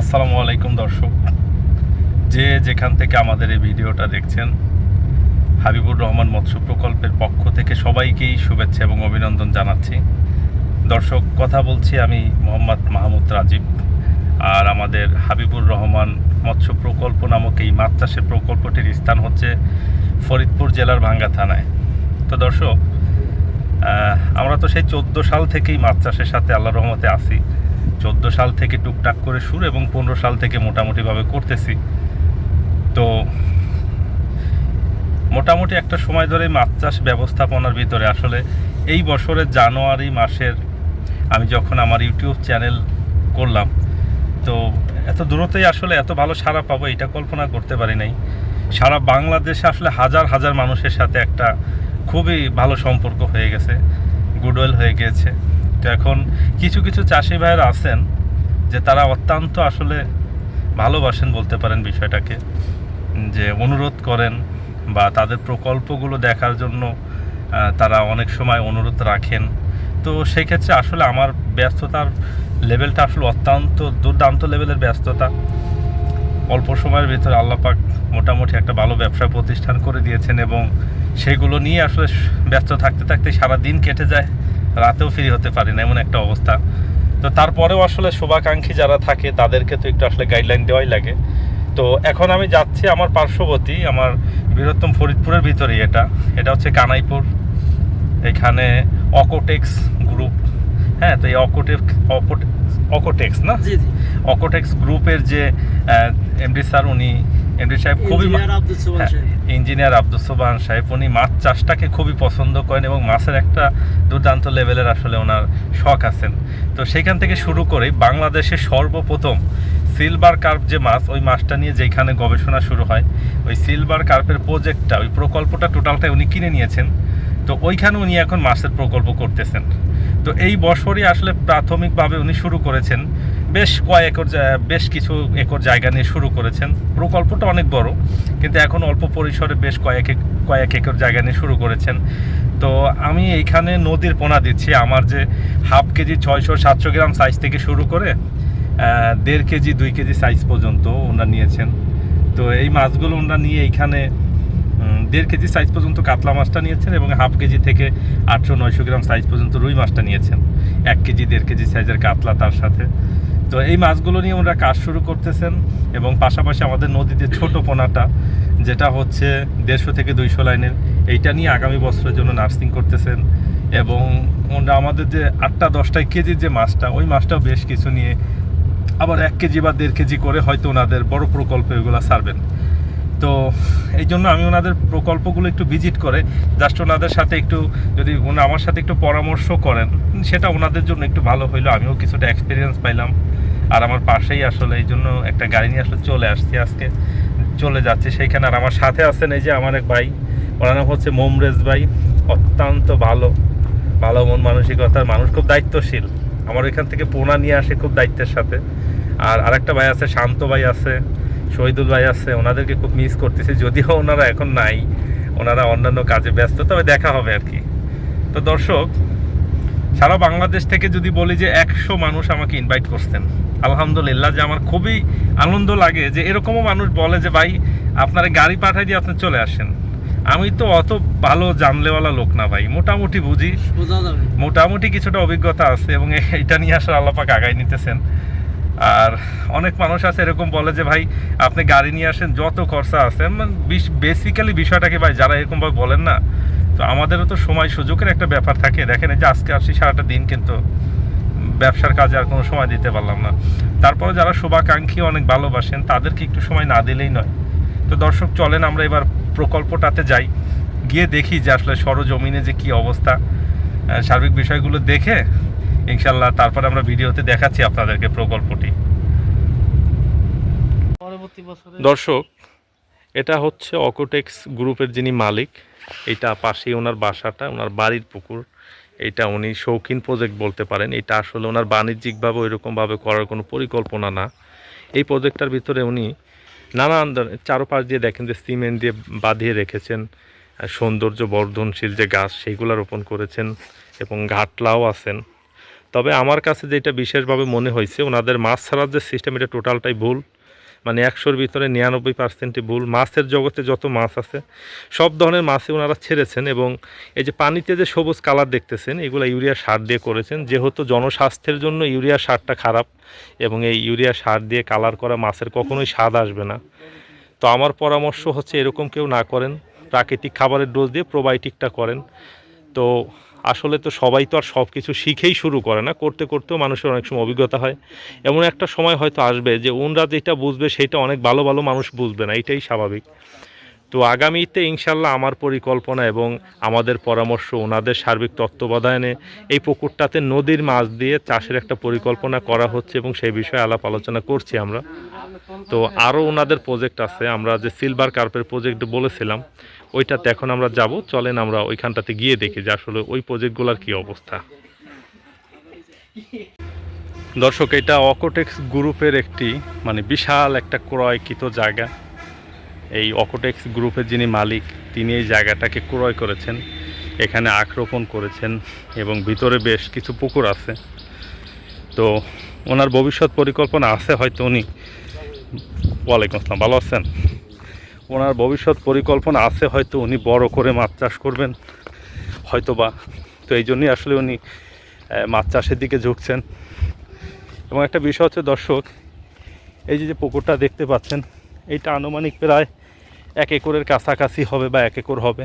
আসসালামু আলাইকুম, দর্শক। যে যেখান থেকে আমাদের এই ভিডিওটা দেখছেন, হাবিবুর রহমান মৎস্য প্রকল্পের পক্ষ থেকে সবাইকেই শুভেচ্ছা এবং অভিনন্দন জানাচ্ছি। দর্শক, কথা বলছি আমি মোহাম্মদ মাহমুদ রাজীব আর আমাদের হাবিবুর রহমান মৎস্য প্রকল্প নামক এই মাছ চাষের প্রকল্পটির স্থান হচ্ছে ফরিদপুর জেলার ভাঙ্গা থানায়। তো দর্শক আমরা তো সেই চোদ্দ সাল থেকেই মাছ চাষের সাথে আল্লাহ রহমতে আসি চোদ্দ সাল থেকে টুকটাক করে শুরু এবং পনেরো সাল থেকে মোটামুটিভাবে করতেছি। তো মোটামুটি একটা সময় ধরে মাছ চাষ ব্যবস্থাপনার ভিতরে আসলে এই বছরের জানুয়ারি মাসের আমি যখন আমার ইউটিউব চ্যানেল করলাম, তো এত দূরতেই আসলে এত ভালো সাড়া পাবো এটা কল্পনা করতে পারি নাই। সারা বাংলাদেশে আসলে হাজার হাজার মানুষের সাথে একটা খুবই ভালো সম্পর্ক হয়ে গেছে গুডওয়েল হয়ে গিয়েছে। তো এখন কিছু কিছু চাষি ভাইয়েরা আছেন যে তারা অত্যন্ত আসলে ভালোবাসেন বলতে পারেন বিষয়টাকে, যে অনুরোধ করেন বা তাদের প্রকল্পগুলো দেখার জন্য তারা অনেক সময় অনুরোধ রাখেন। তো সেই ক্ষেত্রে আসলে আমার ব্যস্ততার লেভেলটা আসলে অত্যন্ত দুর্দান্ত লেভেলের ব্যস্ততা। অল্প সময়ের ভিতরে আল্লাপাক মোটামুটি একটা ভালো ব্যবসা প্রতিষ্ঠান করে দিয়েছেন এবং সেগুলো নিয়ে আসলে ব্যস্ত থাকতে থাকতে সারা দিন কেটে যায়। রাতেও ফ্রি হতে পারি না এমন একটা অবস্থা। তো তারপরেও আসলে শুভাকাঙ্ক্ষী যারা থাকে তাদেরকে তো একটু আসলে গাইডলাইন দেওয়াই লাগে। তো এখন আমি যাচ্ছি আমার পার্শ্ববর্তী আমার বৃহত্তম ফরিদপুরের ভিতরেই এটা। এটা হচ্ছে কানাইপুর। এখানে অকোটেক্স গ্রুপ হ্যাঁ তো এই অকোটেক্স অকোটেক্স না? অকোটেক্স গ্রুপের যে এমডি স্যার উনি এমডি সাহেব খুবই ইঞ্জিনিয়ার আব্দুল সোবান সাহেব। উনি মাছ চাষটাকে খুবই পছন্দ করেন এবং মাছের একটা দুর্দান্ত লেভেলের আসলে ওনার শখ আছেন। তো সেখান থেকে শুরু করে বাংলাদেশে সর্বপ্রথম সিলভার কার্প যে মাছ ওই মাছটা নিয়ে যেখানে গবেষণা শুরু হয় ওই সিলভার কার্পের প্রজেক্টটা ওই প্রকল্পটা টোটালটাই উনি কিনে নিয়েছেন। তো ওইখানে উনি এখন মাছের প্রকল্প করতেছেন। তো এই বছরই আসলে প্রাথমিকভাবে উনি শুরু করেছেন বেশ কয়েক একর বেশ কিছু একর জায়গা নিয়ে শুরু করেছেন। প্রকল্পটা অনেক বড়, কিন্তু এখন অল্প পরিসরে বেশ কয়েক কয়েক একর জায়গা নিয়ে শুরু করেছেন। তো আমি এইখানে নদীর পোনা দিচ্ছি। আমার যে হাফ কেজি, ছয়শো, সাতশো গ্রাম সাইজ থেকে শুরু করে দেড় কেজি, দুই কেজি সাইজ পর্যন্ত ওনারা নিয়েছেন। তো এই মাছগুলো ওনারা নিয়ে এইখানে দেড় কেজি সাইজ পর্যন্ত কাতলা মাছটা নিয়েছেন এবং হাফ কেজি থেকে আটশো, নয়শো গ্রাম সাইজ পর্যন্ত রুই মাছটা নিয়েছেন। এক কেজি, দেড় কেজি সাইজের কাতলা তার সাথে। তো এই মাছগুলো নিয়ে ওনারা কাজ শুরু করতেছেন এবং পাশাপাশি আমাদের নদীতে ছোট পোনাটা, যেটা হচ্ছে দেড়শো থেকে দুইশো লাইনের, এইটা নিয়ে আগামী বছরের জন্য নার্সিং করতেছেন। এবং ওনারা আমাদের যে আটটা দশটায় কেজির যে মাছটা, ওই মাছটাও বেশ কিছু নিয়ে আবার এক কেজি বা দেড় কেজি করে হয়তো ওনাদের বড় প্রকল্পে ওইগুলো সারবেন। তো এই জন্য আমি ওনাদের প্রকল্পগুলো একটু ভিজিট করে, জাস্ট ওনাদের সাথে একটু যদি আমার সাথে একটু পরামর্শ করেন, সেটা ওনাদের জন্য একটু ভালো হইল, আমিও কিছুটা এক্সপিরিয়েন্স পাইলাম। আর আমার পাশেই আসলে এই জন্য একটা গাড়ি নিয়ে আসলে চলে আসছি আজকে। চলে যাচ্ছি সেইখানে আর আমার সাথে আছেন এই যে আমার এক ভাই। ওনার নাম হচ্ছে মোমরেজ ভাই। অত্যন্ত ভালো ভালো মন মানসিকতার মানুষ খুব দায়িত্বশীল। আমার এখান থেকে পোনা নিয়ে আসে খুব দায়িত্বের সাথে। আর আরেকটা ভাই আছে, শান্ত ভাই আছে, শহীদুল ভাই আছে। ওনাদেরকে খুব মিস করতেছি, যদিও ওনারা এখন নাই। ওনারা অন্যান্য কাজে ব্যস্ত, তবে দেখা হবে আর কি। তো দর্শক সারা বাংলাদেশ থেকে যদি বলি যে একশো মানুষ আমাকে ইনভাইট করছেন। আলহামদুলিল্লাহ যে আমার খুবই আনন্দ লাগে যে এরকমও মানুষ বলে যে ভাই আপনার গাড়ি পাঠাই দিয়ে আপনি চলে আসেন। আমি তো অত ভালো জানলেওয়ালা লোক না ভাই। মোটামুটি বুঝি। মোটামুটি কিছুটা অভিজ্ঞতা আছে এবং এটা নিয়ে আসলে আল্লাপাক আগায় নিতেছেন। আর অনেক মানুষ আছে এরকম বলে যে ভাই আপনি গাড়ি নিয়ে আসেন যত খরচা আছে। বেসিক্যালি বিষয়টাকে ভাই যারা এরকমভাবে বলেন না তো আমাদেরও তো সময় সুযোগের একটা ব্যাপার থাকে। দেখেন এই যে আজকে আসছি সারাটা দিন কিন্তু ব্যবসার কাজে আর কোনো সময় দিতে পারলাম না। তারপরে যারা শুভাকাঙ্ক্ষী অনেক ভালোবাসেন তাদেরকে একটু সময় না দিলেই নয়। তো দর্শক চলেন আমরা এবার প্রকল্পটাতে যাই। গিয়ে দেখি যে আসলে সরজমিনে যে কি অবস্থা সার্বিক বিষয়গুলো দেখে ইনশাল্লাহ তারপরে আমরা ভিডিওতে দেখাচ্ছি আপনাদেরকে প্রকল্পটি। দর্শক এটা হচ্ছে অকোটেক্স গ্রুপের যিনি মালিক এটা পাশেই ওনার বাসাটা, ওনার বাড়ির পুকুর। এটা উনি শৌখিন প্রজেক্ট বলতে পারেন। এটা আসলে ওনার বাণিজ্যিকভাবে ওইরকমভাবে করার কোনো পরিকল্পনা না। এই প্রজেক্টটার ভিতরে উনি নানান চারোপাশ দিয়ে দেখেন যে সিমেন্ট দিয়ে বাঁধিয়ে রেখেছেন সৌন্দর্য বর্ধনশীল যে গাছ সেইগুলো রোপণ করেছেন এবং ঘাটলাও আছেন। তবে আমার কাছে যেটা বিশেষভাবে মনে হয়েছে, ওনাদের মাছ ছাড়ার যে সিস্টেম এটা টোটালটাই ভুল। মানে একশোর ভিতরে নিরানব্বই পার্সেন্টই ভুল। মাছের জগতে যত মাছ আছে, সব ধরনের মাছই ওনারা ছেড়েছেন এবং এই যে পানিতে যে সবুজ কালার দেখতেছেন, এগুলো ইউরিয়া সার দিয়ে করেছেন। যেহেতু জনস্বাস্থ্যের জন্য ইউরিয়া সারটা খারাপ এবং এই ইউরিয়া সার দিয়ে কালার করা মাছের কখনোই স্বাদ আসবে না। তো আমার পরামর্শ হচ্ছে এরকম কেউ না করেন। প্রাকৃতিক খাবারের ডোজ দিয়ে প্রোবায়োটিকটা করেন। তো আসলে তো সবাই তো আর সব কিছু শিখেই শুরু করে না। করতে করতেও মানুষের অনেক সময় অভিজ্ঞতা হয়। এমন একটা সময় হয়তো আসবে যে ওনরা যেটা বুঝবে সেটা অনেক ভালো ভালো মানুষ বুঝবে না, এটাই স্বাভাবিক। তো আগামীতে ইনশাল্লাহ আমার পরিকল্পনা এবং আমাদের পরামর্শ, ওনাদের সার্বিক তত্ত্বাবধানে এই পুকুরটাতে নদীর মাছ দিয়ে চাষের একটা পরিকল্পনা করা হচ্ছে এবং সেই বিষয়ে আলাপ আলোচনা করছি আমরা। তো আরও ওনাদের প্রজেক্ট আছে। আমরা যে সিলভার কার্পের প্রজেক্ট বলেছিলাম ওইটাতে এখন আমরা যাব, চলেন আমরা ওইখানটাতে গিয়ে দেখি যে আসলে ওই প্রজেক্টগুলোর কী অবস্থা। দর্শক, এটা অকোটেক্স গ্রুপের একটি মানে বিশাল একটা ক্রয়কৃত জায়গা। এই অকোটেক্স গ্রুপের যিনি মালিক, তিনি এই জায়গাটাকে ক্রয় করেছেন, এখানে আক্রোপণ করেছেন এবং ভিতরে বেশ কিছু পুকুর আছে। তো ওনার ভবিষ্যৎ পরিকল্পনা আছে হয়তো উনি। ওয়ালাইকুম আসসালাম, ভালো আছেন? ওনার ভবিষ্যৎ পরিকল্পনা আছে, হয়তো উনি বড় করে মাছ চাষ করবেন হয়তো বা তো এই জন্যই আসলে উনি মাছ চাষের দিকে ঝুঁকছেন। এবং একটা বিষয় হচ্ছে, দর্শক, এই যে যে পুকুরটা দেখতে পাচ্ছেন, এইটা আনুমানিক প্রায় এক একরের কাছাকাছি হবে বা এক একর হবে।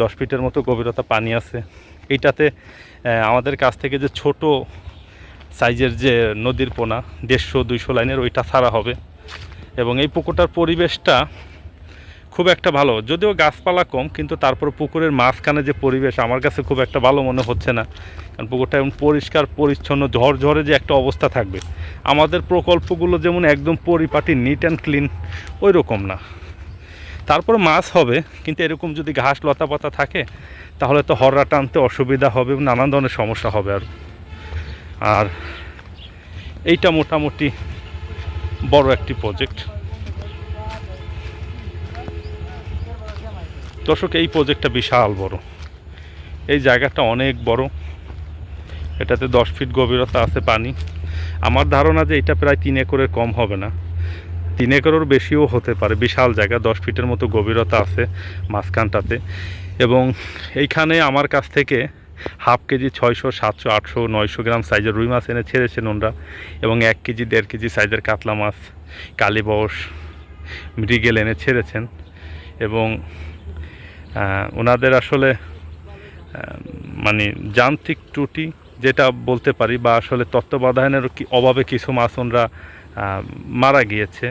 দশ ফিটের মতো গভীরতা পানি আছে। এইটাতে আমাদের কাছ থেকে যে ছোট সাইজের যে নদীর পোনা, দেড়শো, দুইশো লাইনের ওইটা ছাড়া হবে। এবং এই পুকুরটার পরিবেশটা খুব একটা ভালো। যদিও গাছপালা কম, কিন্তু তারপর পুকুরের মাঝখানে যে পরিবেশ আমার কাছে খুব একটা ভালো মনে হচ্ছে না। কারণ পুকুরটা এমন পরিষ্কার, পরিচ্ছন্ন, ঝরঝরে যে একটা অবস্থা থাকবে। আমাদের প্রকল্পগুলো যেমন একদম পরিপাটি নিট অ্যান্ড ক্লিন ওই রকম না। তারপর মাছ হবে, কিন্তু এরকম যদি ঘাস লতা পাতা থাকে, তাহলে তো হররা টানতে অসুবিধা হবে নানান ধরনের সমস্যা হবে আর। আর এইটা মোটামুটি বড় একটি প্রজেক্ট দর্শক, এই প্রজেক্টটা বিশাল বড়। এই জায়গাটা অনেক বড়। এটাতে দশ ফিট গভীরতা আছে পানি। আমার ধারণা যে এটা প্রায় তিন একরের কম হবে না। তিন একরের বেশিও হতে পারে। বিশাল জায়গা, দশ ফিটের মতো গভীরতা আছে মাঝখানটাতে। এবং এইখানে আমার কাছ থেকে হাফ কেজি ছয়শো, সাতশো, আটশো, নয়শো গ্রাম সাইজের রুই মাছ এনে ছেড়েছেন ওনারা এবং এক কেজি, দেড় কেজি সাইজের কাতলা মাছ কালীবস মৃগেল এনে ছেড়েছেন এবং ওনাদের আসলে মানে যান্ত্রিক ত্রুটি যেটা বলতে পারি বা আসলে তত্ত্বাবধানের অভাবে কিছু মাছ ওনরা মারা গিয়েছে।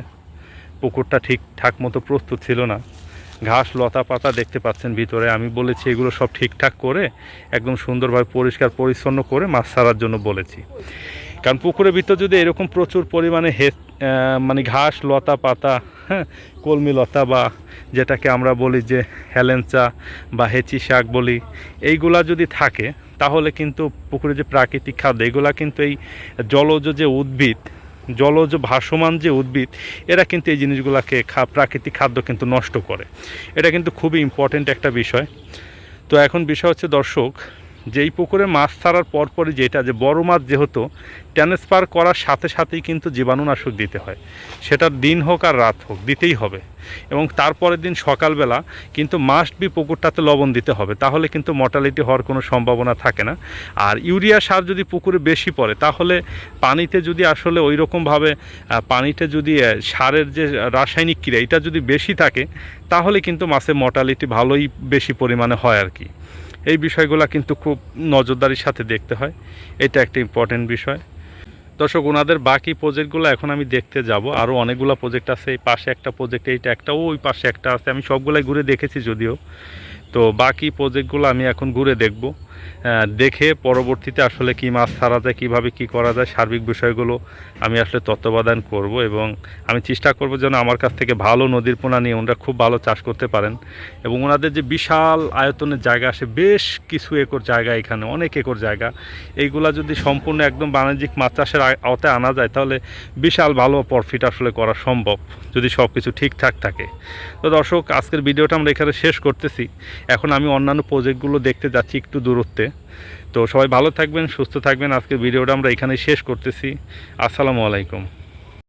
পুকুরটা ঠিকঠাক মতো প্রস্তুত ছিল না। ঘাস, লতা পাতা দেখতে পাচ্ছেন ভিতরে। আমি বলেছি, এগুলো সব ঠিকঠাক করে, একদম সুন্দরভাবে পরিষ্কার পরিচ্ছন্ন করে মাছ ছাড়ার জন্য বলেছি। কারণ পুকুরের ভিতর যদি এরকম প্রচুর পরিমাণে হে মানে ঘাস, লতা পাতা হ্যাঁ কলমি লতা বা যেটাকে আমরা বলি যে হেলেঞ্চা বা হেঁচি শাক বলি, এইগুলা যদি থাকে, তাহলে কিন্তু পুকুরে যে প্রাকৃতিক খাদ্য, এগুলা কিন্তু এই জলজ যে উদ্ভিদ জলজ ভাসমান যে উদ্ভিদ, এরা কিন্তু এই জিনিসগুলোকে খা, প্রাকৃতিক খাদ্য কিন্তু নষ্ট করে। এটা কিন্তু খুবই ইম্পর্ট্যান্ট একটা বিষয়। তো এখন বিষয় হচ্ছে দর্শক যে এই পুকুরে মাছ ছাড়ার পরপরই যেটা, যে বড় মাছ যেহেতু, ট্রান্সফার করার সাথে সাথেই কিন্তু জীবাণুনাশক দিতে হয়। সেটা দিন হোক আর রাত হোক, দিতেই হবে। এবং তারপরের দিন সকালবেলা কিন্তু মাস্ট বি পুকুরটাতে লবণ দিতে হবে। তাহলে কিন্তু মর্টালিটি হওয়ার কোনো সম্ভাবনা থাকে না। আর ইউরিয়া সার যদি পুকুরে বেশি পড়ে, তাহলে পানিতে যদি আসলে ওই রকমভাবে পানিতে যদি সারের যে রাসায়নিক ক্রিয়া, এটা যদি বেশি থাকে, তাহলে কিন্তু মাছের মর্টালিটি ভালোই বেশি পরিমাণে হয় আর কি। এই বিষয়গুলো কিন্তু খুব নজরদারির সাথে দেখতে হয়। এটা একটা ইম্পর্টেন্ট বিষয়। দর্শক, ওনাদের বাকি প্রজেক্টগুলো এখন আমি দেখতে যাব। আরও অনেকগুলো প্রজেক্ট আছে, এই পাশে একটা প্রজেক্ট এইটা একটা, ওই পাশে একটা আছে। আমি সবগুলাই ঘুরে দেখেছি যদিও। তো বাকি প্রজেক্টগুলো আমি এখন ঘুরে দেখব। দেখে পরবর্তীতে আসলে কি মাছ ছাড়া যায়, কীভাবে কি করা যায়, সার্বিক বিষয়গুলো আমি আসলে তত্ত্বাবধান করব এবং আমি চেষ্টা করব যেন আমার কাছ থেকে ভালো নদীর পোনা নিয়ে ওনারা খুব ভালো চাষ করতে পারেন এবং ওনাদের যে বিশাল আয়তনের জায়গা আসে বেশ কিছু একর জায়গা এখানে, অনেক একর জায়গা। এইগুলা যদি সম্পূর্ণ একদম বাণিজ্যিক মাছ চাষের আওতায় আনা যায়, তাহলে বিশাল ভালো প্রফিট আসলে করা সম্ভব যদি সব কিছু ঠিকঠাক থাকে। তো দর্শক, আজকের ভিডিওটা আমরা এখানে শেষ করতেছি। এখন আমি অন্যান্য প্রজেক্টগুলো দেখতে যাচ্ছি, একটু দূরত্বে করতে। তো সবাই ভালো থাকবেন, সুস্থ থাকবেন। আজকের ভিডিওটা আমরা এখানে শেষ করতেছি। আসসালামু আলাইকুম।